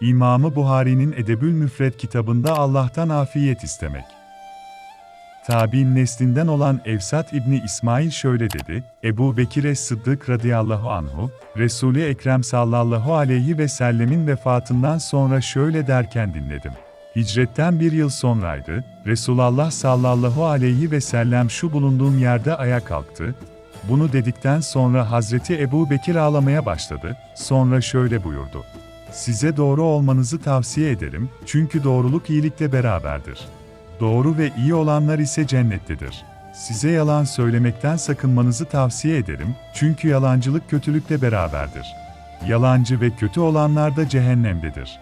İmamı Buhari'nin Edebül Müfred kitabında Allah'tan afiyet istemek. Tabi'in neslinden olan Evsat İbni İsmail şöyle dedi, Ebu Bekir'e Sıddık radıyallahu anhu, Resul-i Ekrem sallallahu aleyhi ve sellemin vefatından sonra şöyle derken dinledim. Hicretten bir yıl sonraydı, Resulullah sallallahu aleyhi ve sellem şu bulunduğum yerde ayağa kalktı, bunu dedikten sonra Hazreti Ebu Bekir ağlamaya başladı, sonra şöyle buyurdu. Size doğru olmanızı tavsiye ederim, çünkü doğruluk iyilikle beraberdir. Doğru ve iyi olanlar ise cennettedir. Size yalan söylemekten sakınmanızı tavsiye ederim, çünkü yalancılık kötülükle beraberdir. Yalancı ve kötü olanlar da cehennemdedir.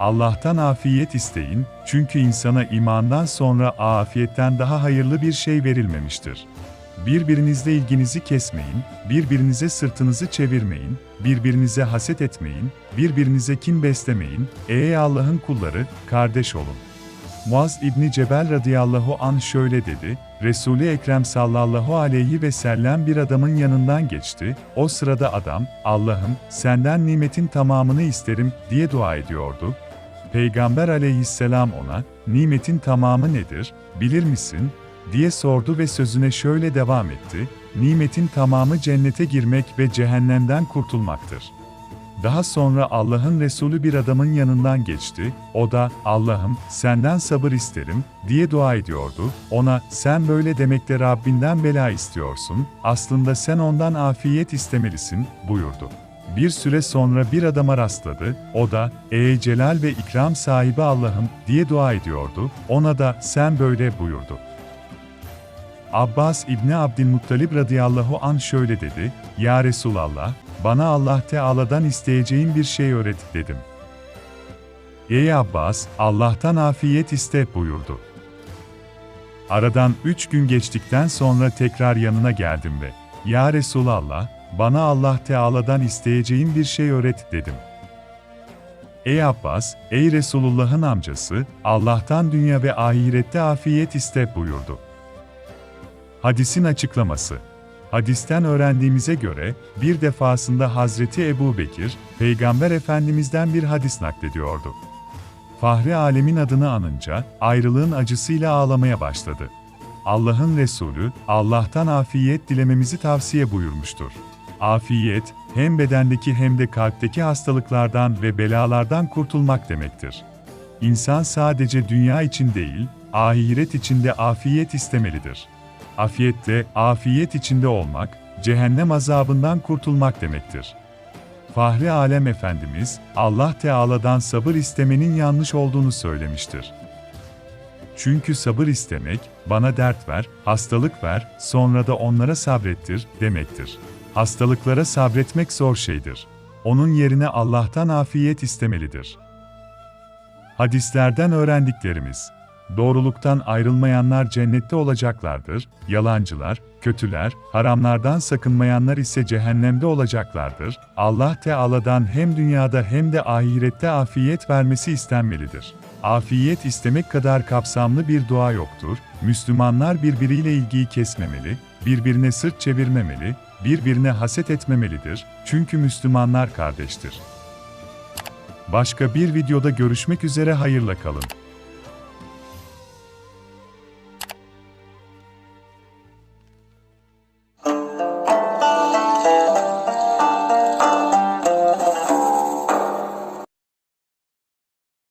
Allah'tan afiyet isteyin, çünkü insana imandan sonra afiyetten daha hayırlı bir şey verilmemiştir. Birbirinizle ilginizi kesmeyin, birbirinize sırtınızı çevirmeyin, birbirinize haset etmeyin, birbirinize kin beslemeyin, ey Allah'ın kulları, kardeş olun. Muaz İbni Cebel radıyallahu an şöyle dedi, Resul-i Ekrem sallallahu aleyhi ve sellem bir adamın yanından geçti, o sırada adam, Allah'ım, senden nimetin tamamını isterim, diye dua ediyordu. Peygamber aleyhisselam ona, nimetin tamamı nedir, bilir misin, diye sordu ve sözüne şöyle devam etti, nimetin tamamı cennete girmek ve cehennemden kurtulmaktır. Daha sonra Allah'ın Resulü bir adamın yanından geçti, o da, Allah'ım, senden sabır isterim, diye dua ediyordu, ona, sen böyle demekle Rabbinden bela istiyorsun, aslında sen ondan afiyet istemelisin, buyurdu. Bir süre sonra bir adama rastladı, o da, ey celal ve ikram sahibi Allah'ım, diye dua ediyordu, ona da, sen böyle buyurdu. Abbas İbni Abdülmuttalib radıyallahu an şöyle dedi, Ya Resulallah, bana Allah Teala'dan isteyeceğin bir şey öğret dedim. Ey Abbas, Allah'tan afiyet iste buyurdu. Aradan üç gün geçtikten sonra tekrar yanına geldim ve, Ya Resulallah, bana Allah Teala'dan isteyeceğin bir şey öğret dedim. Ey Abbas, ey Resulullah'ın amcası, Allah'tan dünya ve ahirette afiyet iste buyurdu. Hadisin açıklaması Hadisten öğrendiğimize göre, bir defasında Hazreti Ebu Bekir, Peygamber Efendimiz'den bir hadis naklediyordu. Fahri Alemin adını anınca, ayrılığın acısıyla ağlamaya başladı. Allah'ın Resulü, Allah'tan afiyet dilememizi tavsiye buyurmuştur. Afiyet, hem bedendeki hem de kalpteki hastalıklardan ve belalardan kurtulmak demektir. İnsan sadece dünya için değil, ahiret için de afiyet istemelidir. Afiyetle, afiyet içinde olmak, cehennem azabından kurtulmak demektir. Fahri Alem Efendimiz, Allah Teala'dan sabır istemenin yanlış olduğunu söylemiştir. Çünkü sabır istemek, bana dert ver, hastalık ver, sonra da onlara sabrettir, demektir. Hastalıklara sabretmek zor şeydir. Onun yerine Allah'tan afiyet istemelidir. Hadislerden öğrendiklerimiz Doğruluktan ayrılmayanlar cennette olacaklardır, yalancılar, kötüler, haramlardan sakınmayanlar ise cehennemde olacaklardır. Allah Teala'dan hem dünyada hem de ahirette afiyet vermesi istenmelidir. Afiyet istemek kadar kapsamlı bir dua yoktur. Müslümanlar birbiriyle ilgiyi kesmemeli, birbirine sırt çevirmemeli, birbirine haset etmemelidir. Çünkü Müslümanlar kardeştir. Başka bir videoda görüşmek üzere hayırla kalın.